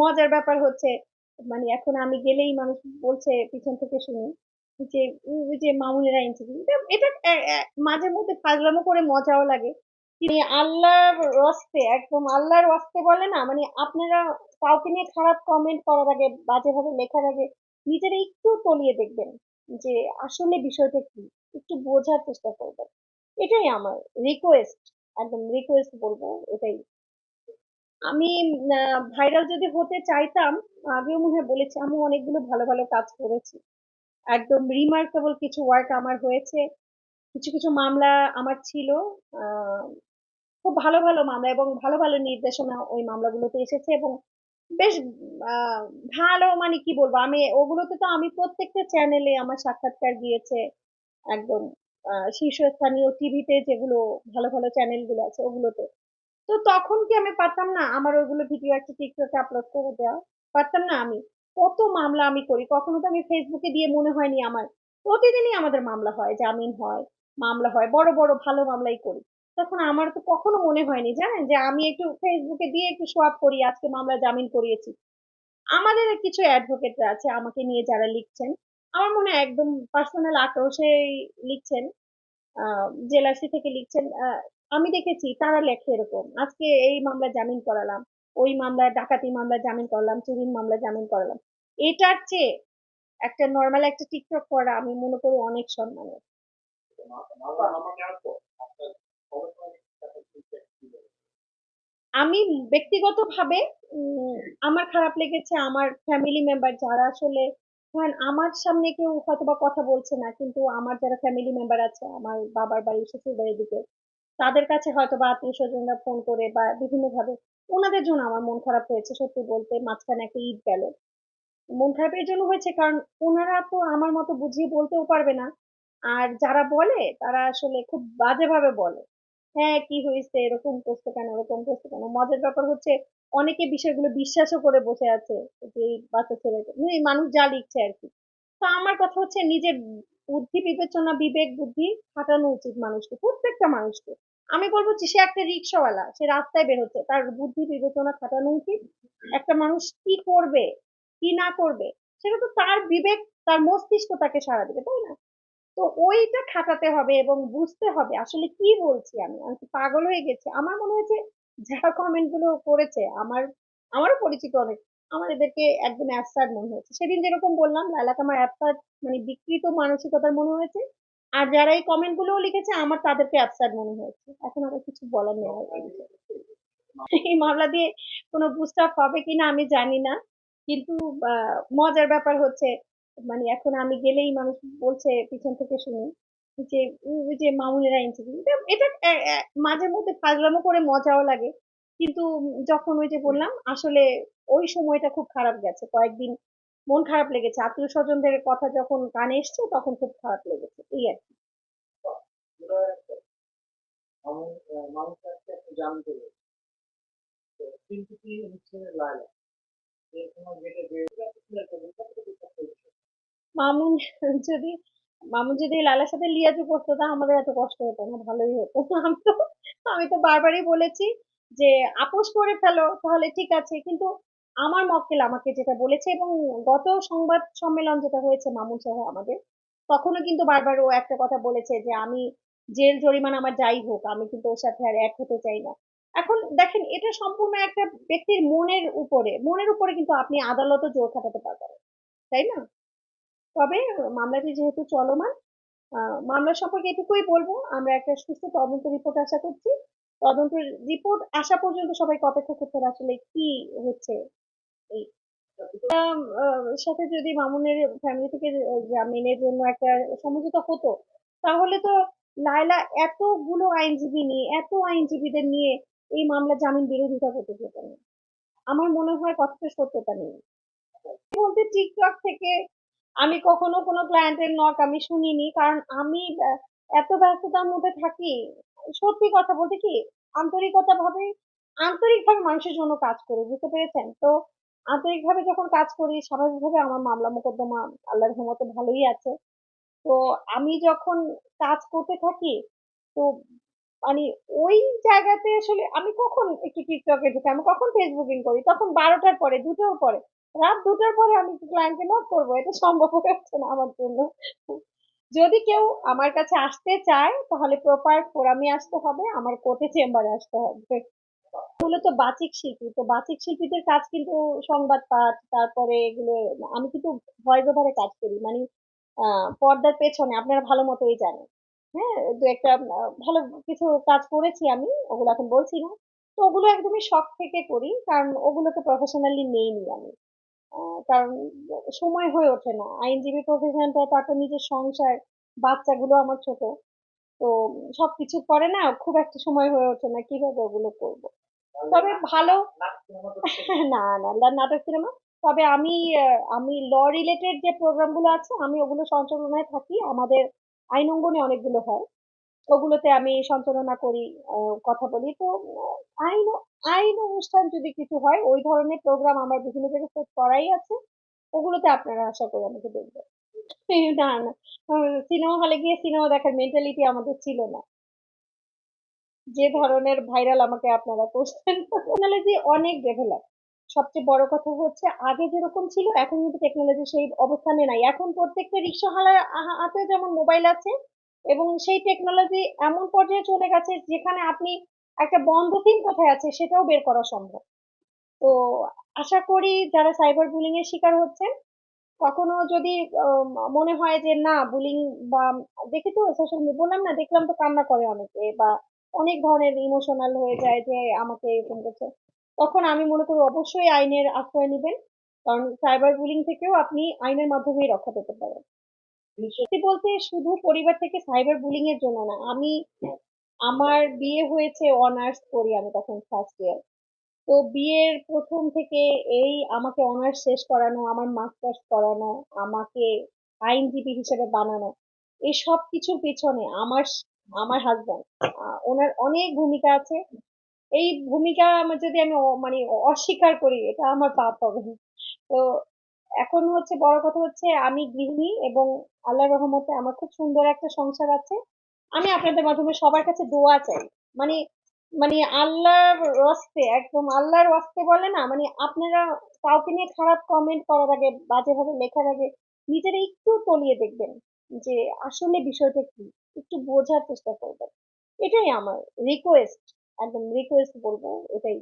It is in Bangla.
মজার ব্যাপার হচ্ছে মানে এখন আমি গেলেই মানুষ বলছে পিছন থেকে শুনি যে, ওই যে মামুনের আইনজীবী এটা মাঝে মধ্যে ফাজলামো করে মজাও লাগে। তিনি আল্লাহর রস্তে একদম আল্লাহর রস্তে বলে না মানে আপনারা কাউকে নিয়ে খারাপ কমেন্ট করার আগে, বাজেভাবে লেখার আগে নিজেরা একটু তলিয়ে দেখবেন যে, আসলে বিষয়টা কি? একটু বোঝার চেষ্টা করবেন। এটাই আমার রিকোয়েস্ট একদম রিকোয়েস্ট বলব, এটাই। আমি ভাইরাল যদি হতে চাইতাম, আগেও মনে হয় বলেছি আমি অনেকগুলো ভালো ভালো কাজ করেছি। একদম রিমার্কেবল কিছু ওয়ার্ক আমার হয়েছে। কিছু কিছু মামলা আমার ছিল খুব ভালো ভালো মামলা এবং ভালো ভালো নির্দেশনা ওই মামলাগুলোতে এসেছে এবং বেশ ভালো মানে কি বলব, আমি ওগুলোতে তো আমি প্রত্যেকটা চ্যানেলে আমার সাক্ষাৎকার গিয়েছে। একদম শীর্ষস্থানীয় টিভিতে যেগুলো ভালো ভালো চ্যানেলগুলো আছে ওগুলোতে। তো তখন কি আমি পারতাম না? আমার ওইগুলো ভিডিও একটা টিকটকে আপলোড করে দেওয়া। পারতাম না আমি। কত মামলা আমি করি? কখনো তো আমি ফেসবুকে দিয়ে মনে হয়নি আমার। প্রতিদিনই আমাদের মামলা হয়, জামিন হয়, মামলা হয়, বড় বড়, ভালো মামলাই করি। তখন আমার তো কখনো মনে হয়নি, জানেন? যে আমি একটু ফেসবুকে দিয়ে একটু আপ করি, আজকে মামলা জামিন করিয়েছি। আমাদের কিছু অ্যাডভোকেটরা আছে, আমাকে নিয়ে যারা লিখছেন, আমার মনে একদম পার্সোনাল আক্রোশে লিখছেন জেলাসি থেকে লিখছেন আমি দেখেছি তারা লেখে এরকম। আজকে এই মামলা জামিন করালাম, ওই মামলা, ডাকাতি মামলা জামিন করলাম, চুরির মামলা জামিন করালাম। এটার চেয়ে একটা নর্মাল একটা টিকটক করা আমি মনে করি অনেক সম্মানের। আমি ব্যক্তিগতভাবে আমার খারাপ লেগেছে, আমার ফ্যামিলি মেম্বার যারা আসলে ধরেন আমার সামনে কেউ হয়তো বা কথা বলছে না, কিন্তু আমার যারা ফ্যামিলি মেম্বার আছে, আমার বাবার বাড়ি শ্বশুর বাড়ির দিকে তাদের কাছে হয়তো বা আত্মীয় স্বজনরা ফোন করে বা বিভিন্ন ভাবে ওনাদের জন্য আমার মন খারাপ হয়েছে, সত্যি বলতে মাঝখানে একটা ঈদ গেল। মন খারাপের জন্য হয়েছে কারণ ওনারা তো আমার মতো বুঝিয়ে বলতেও পারবে না। আর যারা বলে, তারা আসলে খুব বাজেভাবে বলে। হ্যাঁ কি হয়েছে? এরকম করছে কেন? এরকম করছে কেন? মজার ব্যাপার হচ্ছে অনেকে বিষয়গুলো বিশ্বাসও করে বসে আছে যে, এই বাচ্চা ছেলেটা মানে মানুষ যা লিখছে আর কি। তো আমার কথা হচ্ছে নিজের বুদ্ধি, বিবেচনা, বিবেক, বুদ্ধি খাটানো উচিত মানুষকে, প্রত্যেকটা মানুষকে। আমি বলব যে, সে একটা রিক্সাওয়ালা, সে রাস্তায় বের হচ্ছে তার বুদ্ধি, বিবেচনা খাটানো উচিত। একটা মানুষ কি করবে, কি না করবে, সেটা তো তার বিবেক, তার মস্তিষ্ক তাকে সাড়া দেবে, তাই না? তো ওইটা খাটাতে হবে এবং বুঝতে হবে আসলে কি বলছি আমি। আমি কি পাগল হয়ে গেছি? আমার মনে হয়েছে যারা কমেন্টগুলো করেছে, আমার, আমারও পরিচিত অনেক আমার এদেরকে একদম অ্যাবসার্ড মনে হয়েছে। সেদিন যেরকম বললাম লাইলাকে আমার অ্যাবসার্ড মানে বিকৃত মানসিকতার মনে হয়েছে। আর যারা এই কমেন্ট গুলোও লিখেছে, আমার তাদেরকে অ্যাবসার্ড মনে হয়েছে। এখন আমার কিছু বলার নেই এই মামলা দিয়ে কোনো বুস্ট আপ হবে কিনা আমি জানি না। কিন্তু মজার ব্যাপার হচ্ছে মানে এখন আমি গেলেই মানুষ বলছে পিছন থেকে শুনি যে যে মামুনের আইনজীবী এটা মাঝে মধ্যে ফাজলামো করে মজাও লাগে। কিন্তু যখন ওই যে বললাম, আসলে ওই সময়টা খুব খারাপ গেছে। কয়েকদিন মন খারাপ লেগেছে। আত্মীয় স্বজনদের কথা যখন কানে এসছে, তখন খুব খারাপ লেগেছে। এই আর কি। মামুন যদি মামুন যদি লালার সাথে লিয়াজু করতো তা আমাদের এত কষ্ট হতো না, ভালোই হতো। আমি তো আমি তো বারবারই বলেছি যে আপোষ করে ফেলো, তাহলে ঠিক আছে। কিন্তু আমার মক্কেল আমাকে যেটা বলেছে এবং গত সংবাদ সম্মেলন যেটা হয়েছে মামুন সহ আমাদের, তখনও কিন্তু বারবার ও একটা কথা বলেছে যে আমি জেল জরিমানা আমার যাই হোক, আমি কিন্তু ওর সাথে আর এক হতে চাই না। এখন দেখেন, এটা সম্পূর্ণ একটা ব্যক্তির মনের উপরে মনের উপরে কিন্তু আপনি আদালতও জোর খাটাতে পারবেন তাই না? তবে মামলাটি যেহেতু চলমান মামলা সম্পর্কে এটুকুই বলব, আমরা একটা সুস্থ তদন্ত রিপোর্ট আশা করছি। তদন্তের রিপোর্ট আসা পর্যন্ত সবাইকে অপেক্ষা করতে আসলে কি হচ্ছে এই সাথে যদি মামুনের ফ্যামিলি থেকে জামিনের জন্য একটা সমঝোতা হতো, তাহলে তো লায়লা এতগুলো আইনজীবী নিয়ে, এত আইনজীবীদের নিয়ে এই মামলা জামিন বিরোধিতা করতে যেত না। আমার মনে হয় কথাটা সত্যতা নেই। বলতে টিকটক থেকে আমি কখনো কোনো ক্লায়েন্টের নক আমি শুনিনি, কারণ আমি এত ব্যস্ততার মধ্যে থাকি সত্যি কথা বলতে কি আন্তরিকতা ভাবে আন্তরিকভাবে মানুষের জন্য কাজ করি, বুঝতে পেরেছেন? তো আন্তরিকভাবে যখন কাজ করি, স্বাভাবিকভাবে আমার মামলা মোকদ্দমা আল্লাহর রহমতে ভালোই আছে। তো আমি যখন কাজ করতে থাকি, তো মানে ওই জায়গাতে আসলে আমি কখন একটু টিকটকে ঢুকে? আমি কখন ফেসবুকিং করি? তখন বারোটার পরে, দুটোর পরে, রাত দুটোর পরে আমি ক্লায়েন্টকে নক করব, এটা সম্ভব হয়ে ওঠে না আমার জন্য। যদি কেউ আমার কাছে আসতে চায়, তাহলে প্রপার ফোরামে আসতে হবে, আমার কোর্টে চেম্বারে আসতে হবে। মূলত বাচিক শিল্পী, তো বাচিক শিল্পীদের কাজ কিন্তু সংবাদ পাঠ তারপরে এগুলো, আমি কিন্তু ভয়েস ওভারে কাজ করি মানে পর্দার পেছনে, আপনারা ভালো মতোই জানেন। হ্যাঁ দু একটা, ভালো কিছু কাজ করেছি আমি, ওগুলো এখন বলছি না। তো ওগুলো একদমই শখ থেকে করি, কারণ ওগুলোকে প্রফেশনালি নেইনি আমি। কারণ সময় হয়ে ওঠে না। আইনজীবী প্রফেশনটা তারপর নিজের সংসার, বাচ্চাগুলো আমার ছোট। তো সবকিছু করে না, খুব একটা সময় হয়ে ওঠে না, কীভাবে ওগুলো করব? তবে ভালো না না নাটক সিনেমা। তবে আমি আমি ল রিলেটেড যে প্রোগ্রামগুলো আছে, আমি ওগুলো সঞ্চালনায় থাকি। আমাদের আইন অঙ্গনে অনেকগুলো হয়। ওগুলোতে আমি সঞ্চালনা করি কথা বলি। তো, আইন আইন অনুষ্ঠান যদি কিছু হয়, ওই ধরনের প্রোগ্রাম আমার বিভিন্ন জায়গায় করাই আছে। ওগুলোতে আপনারা আশা করি আমাকে দেখবেন। না না। সিনেমা হলে গিয়ে সিনেমা দেখার মেন্টালিটি আমাদের ছিল না। যে ধরনের ভাইরাল আমাকে আপনারা করছেন। টেকনোলজি অনেক ডেভেলপ সবচেয়ে বড় কথা হচ্ছে, আগে যেরকম ছিল, এখন কিন্তু টেকনোলজি সেই অবস্থানে নাই। এখন প্রত্যেকটা রিক্সাওয়ালার হাতে যেমন মোবাইল আছে এবং সেই টেকনোলজি এমন পর্যায়ে চলে গেছে যেখানে আপনি একটা বন্ধ সিম কোথায় আছে সেটাও বের করা সম্ভব। তো আশা করি যারা সাইবার বুলিং এর শিকার হচ্ছেন, কখনো যদি মনে হয় যে না বুলিং বা দেখি তো সোশ্যাল মিডিয়া বললাম না, দেখলাম তো কান্না করে অনেকে বা অনেক ধরনের ইমোশনাল হয়ে যায় যে আমাকে এরকম করছে, তখন আমি মনে করি অবশ্যই আইনের আশ্রয় নেবেন। কারণ সাইবার বুলিং থেকেও আপনি আইনের মাধ্যমেই রক্ষা পেতে পারেন। সত্যি বলতে শুধু পরিবার থেকে সাইবার বুলিং এর জন্য না, আমি, আমার বিয়ে হয়েছে অনার্স করি আমি তখন ফার্স্ট ইয়ার তো বিয়ের প্রথম থেকে এই আমাকে অনার্স শেষ করানো, আমার মাস্টার্স করানো, আমাকে আইনজীবী হিসেবে বানানো, এই সব কিছুর পিছনে আমার আমার হাজব্যান্ড ওনার অনেক ভূমিকা আছে। এই ভূমিকা আমার যদি আমি মানে অস্বীকার করি, এটা আমার পাপ হবে। তো এখন হচ্ছে বড় কথা হচ্ছে আমি গৃহিণী এবং আল্লাহর রহমতে আমার খুব সুন্দর একটা সংসার আছে। আমি আপনাদের মাধ্যমে সবার কাছে দোয়া চাই। মানে মানে আল্লাহর ওয়াস্তে, একদম আল্লাহর রস্তে বলে না মানে আপনারা কাউকে নিয়ে খারাপ কমেন্ট করার আগে, বাজেভাবে লেখার আগে নিজেরা একটু তলিয়ে দেখবেন যে আসলে বিষয়টা কি, একটু বোঝার চেষ্টা করবেন। এটাই আমার রিকোয়েস্ট একদম রিকোয়েস্ট বলব, এটাই।